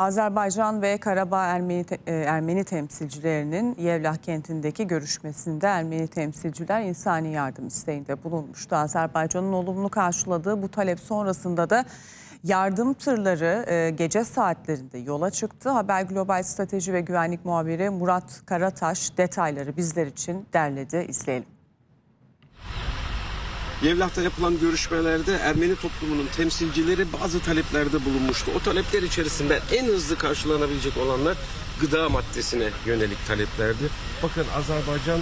Azerbaycan ve Karabağ Ermeni, e, Ermeni temsilcilerinin Yevlah kentindeki görüşmesinde Ermeni temsilciler insani yardım isteğinde bulunmuştu. Azerbaycan'ın olumlu karşıladığı bu talep sonrasında da yardım tırları e, gece saatlerinde yola çıktı. Haber Global Strateji ve Güvenlik Muhabiri Murat Karataş detayları bizler için derledi. İzleyelim. Yevlah'ta yapılan görüşmelerde Ermeni toplumunun temsilcileri bazı taleplerde bulunmuştu. O talepler içerisinde en hızlı karşılanabilecek olanlar gıda maddesine yönelik taleplerdi. Bakın Azerbaycan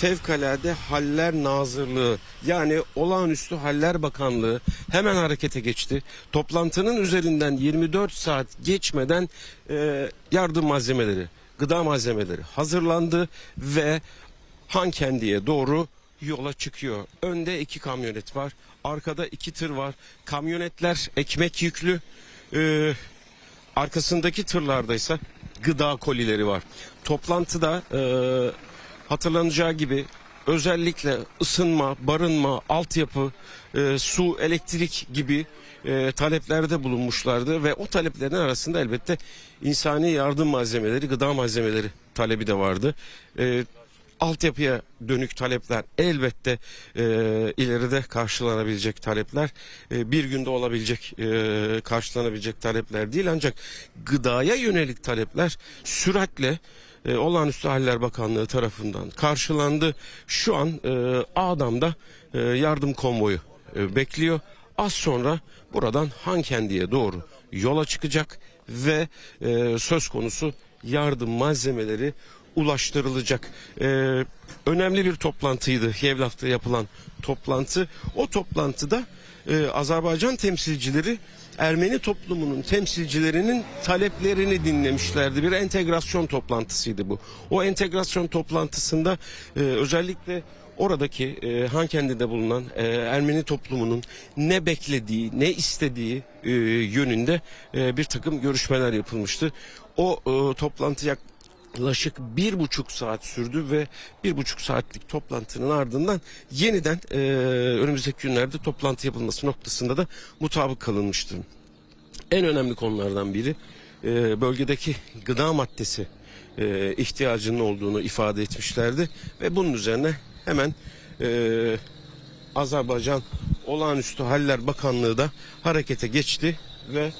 Fevkalade Haller Nazırlığı yani Olağanüstü Haller Bakanlığı hemen harekete geçti. Toplantının üzerinden 24 saat geçmeden e, yardım malzemeleri, gıda malzemeleri hazırlandı ve Hankendi'ye doğru yola çıkıyor. Önde iki kamyonet var. Arkada iki tır var. Kamyonetler ekmek yüklü. Ee, arkasındaki tırlarda ise gıda kolileri var. Toplantıda e, hatırlanacağı gibi özellikle ısınma, barınma, altyapı, e, su, elektrik gibi e, taleplerde bulunmuşlardı ve o taleplerin arasında elbette insani yardım malzemeleri, gıda malzemeleri talebi de vardı. E, altyapıya dönük talepler elbette e, ileride karşılanabilecek talepler e, bir günde olabilecek e, karşılanabilecek talepler değil ancak gıdaya yönelik talepler süratle e, Olağanüstü Haller Bakanlığı tarafından karşılandı. Şu an e, Ağdam'da e, yardım konvoyu e, bekliyor. Az sonra buradan Hankendi'ye doğru yola çıkacak ve e, söz konusu yardım malzemeleri ulaştırılacak. Ee, önemli bir toplantıydı Yevlaf'ta yapılan toplantı. O toplantıda e, Azerbaycan temsilcileri Ermeni toplumunun temsilcilerinin taleplerini dinlemişlerdi. Bir entegrasyon toplantısıydı bu. O entegrasyon toplantısında e, özellikle oradaki e, Hankendi'de bulunan e, Ermeni toplumunun ne beklediği, ne istediği e, yönünde e, bir takım görüşmeler yapılmıştı. O e, toplantı yaklaşık bir buçuk saat sürdü ve bir buçuk saatlik toplantının ardından yeniden e, önümüzdeki günlerde toplantı yapılması noktasında da mutabık kalınmıştır. En önemli konulardan biri e, bölgedeki gıda maddesi e, ihtiyacının olduğunu ifade etmişlerdi ve bunun üzerine hemen e, Azerbaycan Olağanüstü Haller Bakanlığı da harekete geçti ve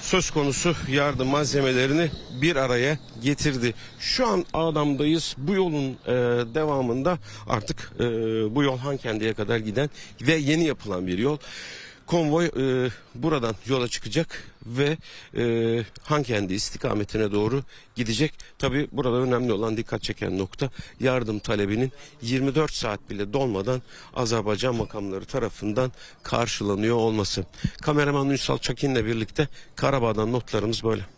söz konusu yardım malzemelerini bir araya getirdi. Şu an Adam'dayız. Bu yolun e, devamında artık e, bu yol Hankendi'ye kadar giden ve yeni yapılan bir yol. Konvoy e, buradan yola çıkacak ve e, Hankendi istikametine doğru gidecek. Tabi burada önemli olan dikkat çeken nokta yardım talebinin 24 saat bile dolmadan Azerbaycan makamları tarafından karşılanıyor olması. Kameraman Ünsal Çakin'le birlikte Karabağ'dan notlarımız böyle.